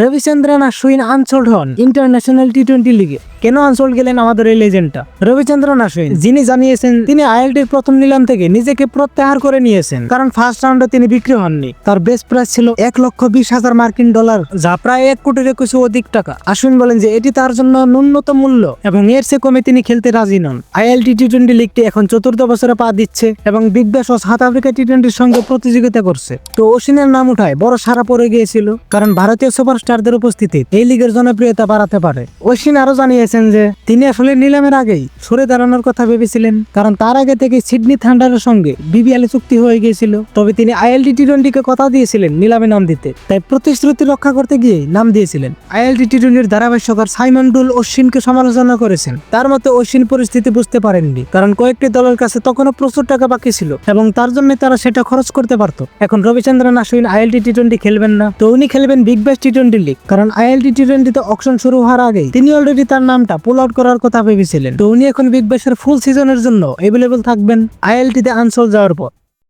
Ravichandran Ashwin unsold হন international T twenty লিগে। কেন আনসোল্ড গেলেন আমাদের এই লেজেন্ডটা রবিচন্দ্রন আশ্বিন যিনি জানিয়েছেন, তিনি আইএলটির প্রথম নিলাম থেকে নিজেকে প্রত্যাহার করে নিয়েছেন। কারণ ফার্স্ট রাউন্ডে তিনি বিক্রি হননি। তার বেস্ট প্রাইস ছিল এক লক্ষ বিশ হাজার মার্কিন ডলার, যা প্রায় এক কোটির কিছু অধিক টাকা। আশ্বিন বলেন যে এটি তার জন্য ন্যূনতম মূল্য, এবং এর চেয়ে কমে তিনি খেলতে রাজি নন। আইএলটি টি টোয়েন্টি লিগটি এখন চতুর্থ বছরে পা দিচ্ছে, এবং বিগ ব্যাশ ও সাউথ আফ্রিকা টি টোয়েন্টির সঙ্গে প্রতিযোগিতা করছে। তো অশ্বিনের নাম উঠায় বড় সারা পড়ে গিয়েছিল, কারণ ভারতীয় সুপারস্টারদের উপস্থিতি এই লিগের জনপ্রিয়তা বাড়াতে পারে। অশ্বিন আরও জানিয়েছেন যে, তিনি আসলে নিলামের আগেই সরে দাঁড়ানোর কথা ভেবেছিলেন, কারণ তার আগে থেকে সিডনি থান্ডারের সঙ্গে বিবিএল চুক্তি হয়ে গিয়েছিল। তবে তিনি আইএলটি টি টোয়েন্টিকে কথা দিয়েছিলেন নিলামে নাম দিতে। তাই প্রতিশ্রুতি রক্ষা করতে গিয়ে নাম দিয়েছিলেন। আইএলটি টি টোয়েন্টির ধারাভাষ্যকার সাইমন ডুল অশ্বিনকে সমালোচনা করেছেন। তার মতে অশ্বিন পরিস্থিতি বুঝতে পারেননি, কারণ কয়েকটি দলের কাছে তখনও প্রচুর টাকা বাকি ছিল, এবং তার জন্য তারা সেটা খরচ করতে পারত। এখন Ravichandran Ashwin ILT T twenty খেলবেন না, তো উনি খেলবেন big bash T twenty league, কারণ আইএলটি টি টোয়েন্টিতে অকশন শুরু হওয়ার আগেই তিনি অলরেডি তার নামটা পুল আউট করার কথা ভেবেছিলেন। তো উনি এখন বিগ ব্যাশের ফুল সিজনের জন্য অ্যাভেলেবল থাকবেন। আইএলটিতে আনসোল যাওয়ার পর।